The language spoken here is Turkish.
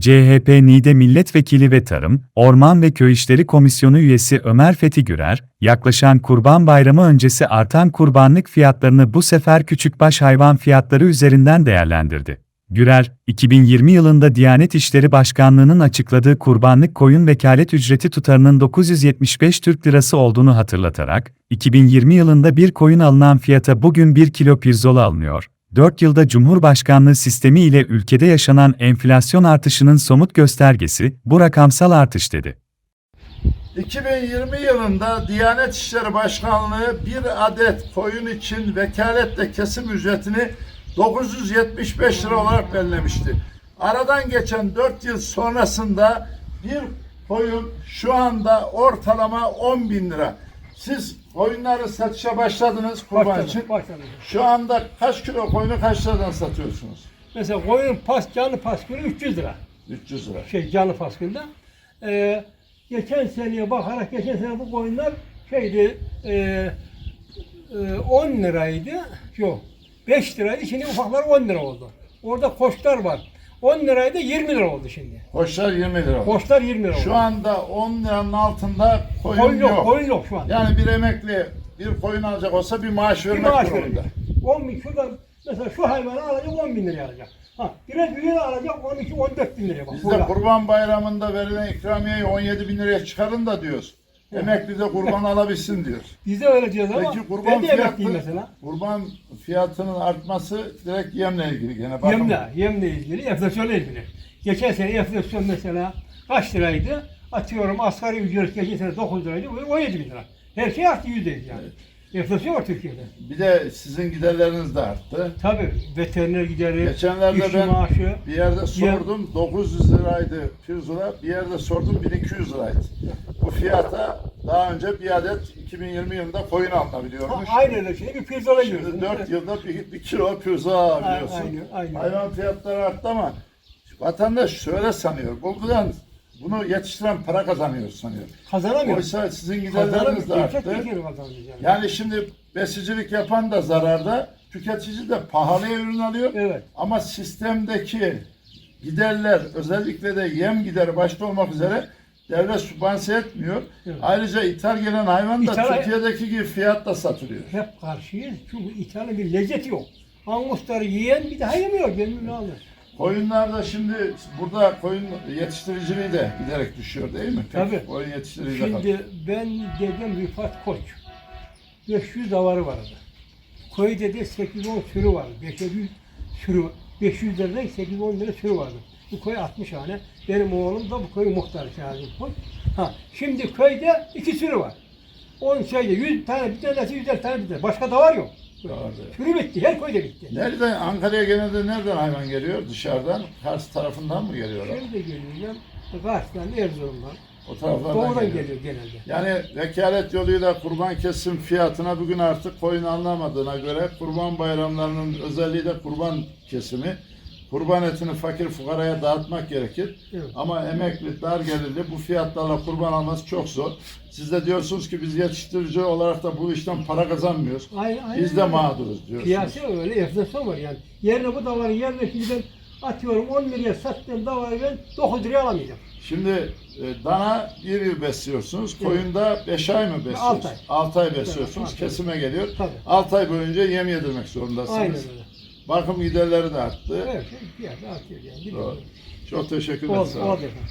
CHP Niğde Milletvekili ve Tarım, Orman ve Köy İşleri Komisyonu üyesi Ömer Fethi Gürer, yaklaşan Kurban Bayramı öncesi artan kurbanlık fiyatlarını bu sefer küçükbaş hayvan fiyatları üzerinden değerlendirdi. Gürer, 2020 yılında Diyanet İşleri Başkanlığı'nın açıkladığı kurbanlık koyun vekalet ücreti tutarının 975 Türk Lirası olduğunu hatırlatarak, 2020 yılında bir koyun alınan fiyata bugün 1 kilo pirzola alınıyor. 4 yılda Cumhurbaşkanlığı sistemi ile ülkede yaşanan enflasyon artışının somut göstergesi bu rakamsal artış dedi. 2020 yılında Diyanet İşleri Başkanlığı bir adet koyun için vekaletle kesim ücretini 975 lira olarak belirlemişti. Aradan geçen 4 yıl sonrasında bir koyun şu anda ortalama 10 bin lira. Siz koyunları satışa başladınız kurban Başladım, için. başladım. Şu anda kaç kilo koyunu kaç liradan satıyorsunuz? Mesela koyun pas, canlı paskülü 300 lira. 300 lira. Şey canlı paskülde. Ee, geçen seneye bakarak geçen sene bu koyunlar şeydi e, e, 10 liraydı. Yok 5 liraydı şimdi ufaklar 10 lira oldu. Orada koçlar var. 10 liraydı 20 lira oldu şimdi. Koçlar 20 lira. Koçlar 20 lira oldu. Şu anda 10 liranın altında koyun, koyun yok, koyun yok şu anda. Yani bir emekli bir koyun alacak olsa bir maaş bir vermek maaş durumunda. verecek. 10 bin şuradan mesela şu hayvanı alacak 10 bin liraya alacak. Ha, biraz büyüğünü alacak 12 14 bin liraya bak. Biz de burada. kurban bayramında verilen ikramiyeyi 17 bin liraya çıkarın da diyoruz. Emekli de kurban alabilsin diyor. Biz de diyoruz ama Peki kurban ben de emekliyim fiyatı, mesela. kurban fiyatının artması direkt yemle ilgili gene. Bakın, Yemle, yemle ilgili, enflasyonla ilgili. Geçen sene enflasyon mesela kaç liraydı? Atıyorum asgari ücret geçen sene 9 liraydı, bu 17 bin lira. Her şey arttı yüzdeyiz yani. Enflasyon var Türkiye'de. Bir de sizin giderleriniz de arttı. Tabii veteriner gideri, Geçenlerde işçi ben maaşı. bir yerde sordum 900 liraydı pirzola, bir yerde sordum 1200 liraydı. Bu fiyata daha önce bir adet 2020 yılında koyun Ha, alınabiliyormuş. aynı öyle şey. Bir pirzola Şimdi yiyorsun. 4 yılda bir, bir kilo pirzola alabiliyorsun. Aynen, aynen. Hayvan fiyatları arttı ama vatandaş şöyle sanıyor. Buradan bunu yetiştiren para kazanıyor sanıyor. Kazanamıyor. Oysa sizin giderleriniz de arttı. Yani. Yani şimdi besicilik yapan da zararda, tüketici de pahalıya ürün alıyor. Evet. Ama sistemdeki giderler, özellikle de yem gideri başta olmak üzere devlet sübvanse etmiyor. Evet. Ayrıca ithal gelen hayvan da İthal- Türkiye'deki gibi fiyatla satılıyor. Hep karşıyız çünkü İtalya'nın bir lezzeti yok. Angusları yiyen bir daha yemiyor. Gönlünü alır. Koyunlarda şimdi burada koyun yetiştiriciliği de giderek düşüyor değil mi? Pek Tabii. Koyun yetiştiriciliği de kaldı. Şimdi ben dedem Rıfat Koç. 500 davarı vardı. Koy dedi 8-10 sürü vardı. 500 sürü 500 liradan 8-10 lira sürü vardı. Bu köy 60 tane. Benim oğlum da bu köyün muhtarı Kazım Koç. Ha, şimdi köyde iki sürü var. 10 şeyde 100 tane bir tanesi 100 tane bir tane. Başka davar yok. Sürü bitti. Her köyde bitti. Nereden, Ankara'ya genelde nereden hayvan geliyor? Dışarıdan, Kars tarafından mı geliyorlar? Nerede geliyor? Kars'tan, Erzurum'dan. O taraflardan Doğudan geliyor. geliyor genelde. Yani vekalet yoluyla kurban kesim fiyatına bugün artık koyun anlamadığına göre kurban bayramlarının özelliği de kurban kesimi. Kurban etini fakir fukaraya dağıtmak gerekir. Evet. Ama emekli, dar gelirli bu fiyatlarla kurban alması çok zor. Siz de diyorsunuz ki biz yetiştirici olarak da bu işten para kazanmıyoruz. Aynen, aynen Biz de mağduruz diyorsunuz. Piyasa öyle, enflasyon var yani. Yerine bu davarın yerine şimdi ben atıyorum 10 liraya sattığım davarı ben 9 liraya alamayacağım. Şimdi e, dana bir yıl besliyorsunuz. Koyunda 5 ay mı besliyorsunuz? Altı ay. 6 ay besliyorsunuz. Kesime geliyor. Tabii. 6 ay boyunca yem yedirmek zorundasınız. Aynen öyle. Bakım giderleri de arttı. Evet, şey, piyasa artıyor yani. Doğru. Çok teşekkür ederim. Oldu, efendim.